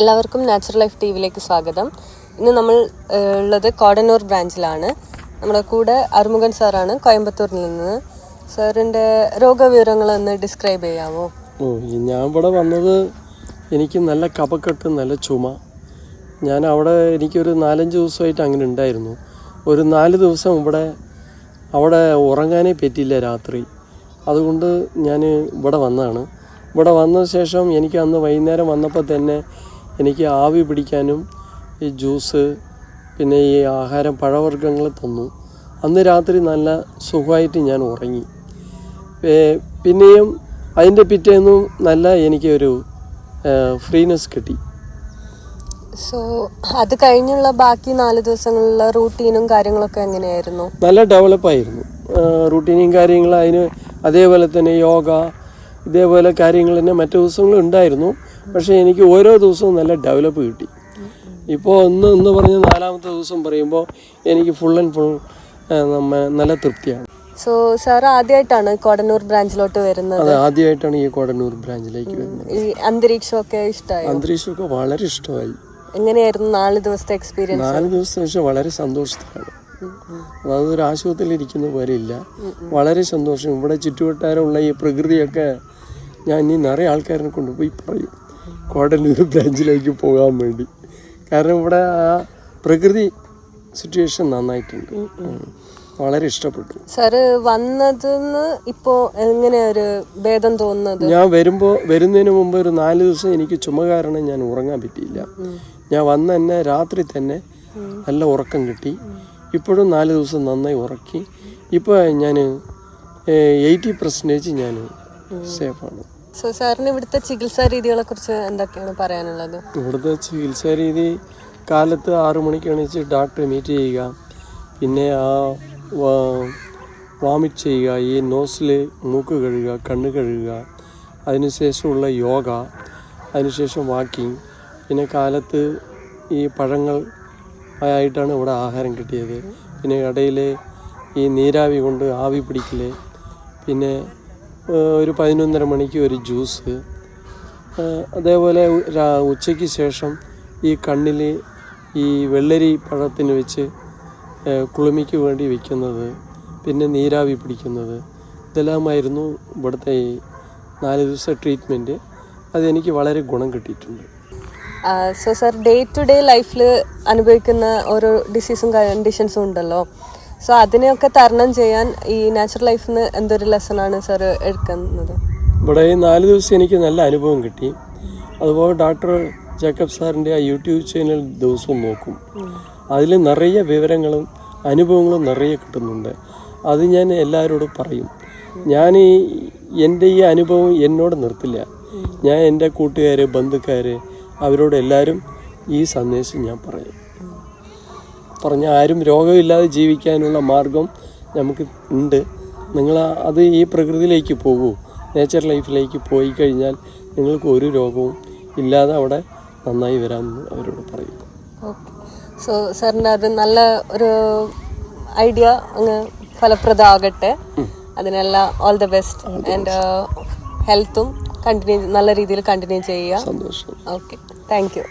എല്ലാവർക്കും natural life T വിയിലേക്ക് സ്വാഗതം. ഇന്ന് നമ്മൾ ഉള്ളത് കോടന്നൂർ ബ്രാഞ്ചിലാണ്. നമ്മുടെ കൂടെ അറുമുഖൻ സാറാണ് കോയമ്പത്തൂരിൽ നിന്ന്. സാറിന്റെ രോഗവിവരങ്ങളൊന്ന് ഡിസ്ക്രൈബ് ചെയ്യാമോ ഞാൻ ഇവിടെ വന്നത് എനിക്ക് നല്ല കപക്കെട്ട് നല്ല ചുമ. ഞാൻ അവിടെ എനിക്കൊരു നാലഞ്ച് ദിവസമായിട്ട് അങ്ങനെ ഉണ്ടായിരുന്നു. ഒരു നാല് ദിവസം ഇവിടെ അവിടെ ഉറങ്ങാനേ പറ്റിയില്ല രാത്രി. അതുകൊണ്ട് ഞാൻ ഇവിടെ വന്നതാണ്. ഇവിടെ വന്ന ശേഷം എനിക്ക് അന്ന് വൈകുന്നേരം വന്നപ്പോൾ തന്നെ എനിക്ക് ആവി പിടിക്കാനും ഈ ജ്യൂസ് പിന്നെ ഈ ആഹാരം പഴവർഗങ്ങൾ തന്നു. അന്ന് രാത്രി നല്ല സുഖമായിട്ട് ഞാൻ ഉറങ്ങി. പിന്നെയും അതിന്റെ പിറ്റേന്നും നല്ല എനിക്കൊരു ഫ്രീനെസ് കിട്ടി. സോ അത് കഴിഞ്ഞുള്ള ബാക്കി നാല് ദിവസങ്ങളിലുള്ള റൂട്ടീനും കാര്യങ്ങളൊക്കെ എങ്ങനെയായിരുന്നു? നല്ല ഡെവലപ്പായിരുന്നു. റൂട്ടീനും കാര്യങ്ങളും അതിന് അതേപോലെ തന്നെ യോഗ ഇതേപോലെ കാര്യങ്ങൾ തന്നെ മറ്റു ദിവസങ്ങളും ഉണ്ടായിരുന്നു. പക്ഷേ എനിക്ക് ഓരോ ദിവസവും നല്ല ഡെവലപ്പ് കിട്ടി. ഇപ്പോൾ ഒന്ന് എന്ന് പറഞ്ഞ് നാലാമത്തെ ദിവസം പറയുമ്പോൾ എനിക്ക് ഫുൾ ആൻഡ് ഫുൾ നല്ല തൃപ്തിയാണ്. സോ സാർ ആദ്യമായിട്ടാണ് കോടന്നൂർ ബ്രാഞ്ചിലോട്ട് വരുന്നത്. അതെ ആദ്യമായിട്ടാണ് ഈ കോടന്നൂർ ബ്രാഞ്ചിലേക്ക് വരുന്നത്. ഈ അന്തരീക്ഷമൊക്കെ ഇഷ്ടമായി അന്തരീക്ഷമൊക്കെ വളരെ ഇഷ്ടമായി. എങ്ങനെയായിരുന്നു നാല് ദിവസത്തെ എക്സ്പീരിയൻസ് നാല് ദിവസത്തെ പക്ഷേ വളരെ സന്തോഷത്തിലാണ്. അതൊരു ആശുപത്രിയിൽ ഇരിക്കുന്ന പോലെ ഇല്ല. വളരെ സന്തോഷം. ഇവിടെ ചുറ്റുവട്ടാരമുള്ള ഈ പ്രകൃതിയൊക്കെ ഞാൻ ഇനി നിറയെ ആൾക്കാരെ കൊണ്ടുപോയി പറയും. കോടന്നൂർ ബ്രാഞ്ചിലേക്ക് പോകാൻ വേണ്ടി. കാരണം ഇവിടെ ആ പ്രകൃതി സിറ്റുവേഷൻ നന്നായിട്ടുണ്ട്. വളരെ ഇഷ്ടപ്പെട്ടു. സാറ് വന്നതെന്ന് ഇപ്പോ എങ്ങനെ ഒരു ഭേദം തോന്നുന്നത്? ഞാൻ വരുമ്പോ വരുന്നതിന് മുമ്പ് ഒരു നാല് ദിവസം എനിക്ക് ചുമ കാരണം ഞാൻ ഉറങ്ങാൻ പറ്റിയില്ല. ഞാൻ വന്ന തന്നെ രാത്രി തന്നെ നല്ല ഉറക്കം കിട്ടി. ഇപ്പോഴും നാല് ദിവസം നന്നായി ഉറക്കി. ഇപ്പോൾ ഞാൻ എയ്റ്റി പെർസെന്റേജ് ഞാൻ സേഫാണ് സോ സാറിന് ഇവിടുത്തെ ചികിത്സാ രീതികളെ കുറിച്ച് എന്തൊക്കെയാണ് പറയാനുള്ളത്? ഇവിടുത്തെ ചികിത്സാ രീതി കാലത്ത് ആറു മണിക്ക് എണീച്ച് ഡോക്ടറെ മീറ്റ് ചെയ്യുക. പിന്നെ ആ വാമിറ്റ് ചെയ്യുക ഈ നോസിൽ മൂക്ക് കഴുകുക കണ്ണ് കഴുകുക. അതിനുശേഷമുള്ള യോഗ അതിനുശേഷം വാക്കിംഗ് പിന്നെ കാലത്ത് ഈ പഴങ്ങൾ ആയിട്ടാണ് ഇവിടെ ആഹാരം കിട്ടിയത്. പിന്നെ ഇടയിൽ ഈ നീരാവി കൊണ്ട് ആവി പിടിക്കൽ പിന്നെ ഒരു പതിനൊന്നര മണിക്ക് ഒരു ജ്യൂസ്. അതേപോലെ ഉച്ചയ്ക്ക് ശേഷം ഈ കണ്ണിൽ ഈ വെള്ളരി പഴത്തിന് വെച്ച് കുളിമിക്ക് വേണ്ടി വയ്ക്കുന്നത് പിന്നെ നീരാവി പിടിക്കുന്നത് ഇതെല്ലാമായിരുന്നു ഇവിടുത്തെ ഈ നാല് ദിവസത്തെ ട്രീറ്റ്മെന്റ് അതെനിക്ക് വളരെ ഗുണം കിട്ടിയിട്ടുണ്ട്. So sir day to day ലൈഫിൽ അനുഭവിക്കുന്ന ഓരോ ഡിസീസും കണ്ടീഷൻസും ഉണ്ടല്ലോ. സോ അതിനെയൊക്കെ തരണം ചെയ്യാൻ ഈ നാച്ചുറൽ ലൈഫിൽ നിന്ന് എന്തൊരു ആണ് സാർ എടുക്കുന്നത്? ഇവിടെ ഈ നാല് ദിവസം എനിക്ക് നല്ല അനുഭവം കിട്ടി. അതുപോലെ ഡോക്ടർ ജേക്കബ് സാറിന്റെ ആ യൂട്യൂബ് ചാനൽ ദിവസവും നോക്കും. അതിൽ നിറയെ വിവരങ്ങളും അനുഭവങ്ങളും നിറയെ കിട്ടുന്നുണ്ട്. അത് ഞാൻ എല്ലാവരോടും പറയും. ഞാൻ ഈ എന്റെ ഈ അനുഭവം എന്നോട് നിർത്തില്ല. ഞാൻ എന്റെ കൂട്ടുകാർ ബന്ധുക്കാർ അവരോട് എല്ലാവരും ഈ സന്ദേശം ഞാൻ പറയും. പറഞ്ഞ ആരും രോഗമില്ലാതെ ജീവിക്കാനുള്ള മാർഗം നമുക്ക് ഉണ്ട്. നിങ്ങൾ അത് ഈ പ്രകൃതിയിലേക്ക് പോകൂ. നേച്ചർ ലൈഫിലേക്ക് പോയി കഴിഞ്ഞാൽ നിങ്ങൾക്ക് ഒരു രോഗവും ഇല്ലാതെ അവിടെ നന്നായി വരാമെന്ന് അവരോട് പറയും ഓക്കെ സോ സാറിന്റെ ഒരു നല്ല ഒരു ഐഡിയ അങ്ങ് ഫലപ്രദമാകട്ടെ. അതിനെല്ലാം ഓൾ ദ ബെസ്റ്റ് ആൻഡ് ഹെൽത്തും കണ്ടിന്യൂ നല്ല രീതിയിൽ കണ്ടിന്യൂ ചെയ്യുക. സന്തോഷം. Okay thank you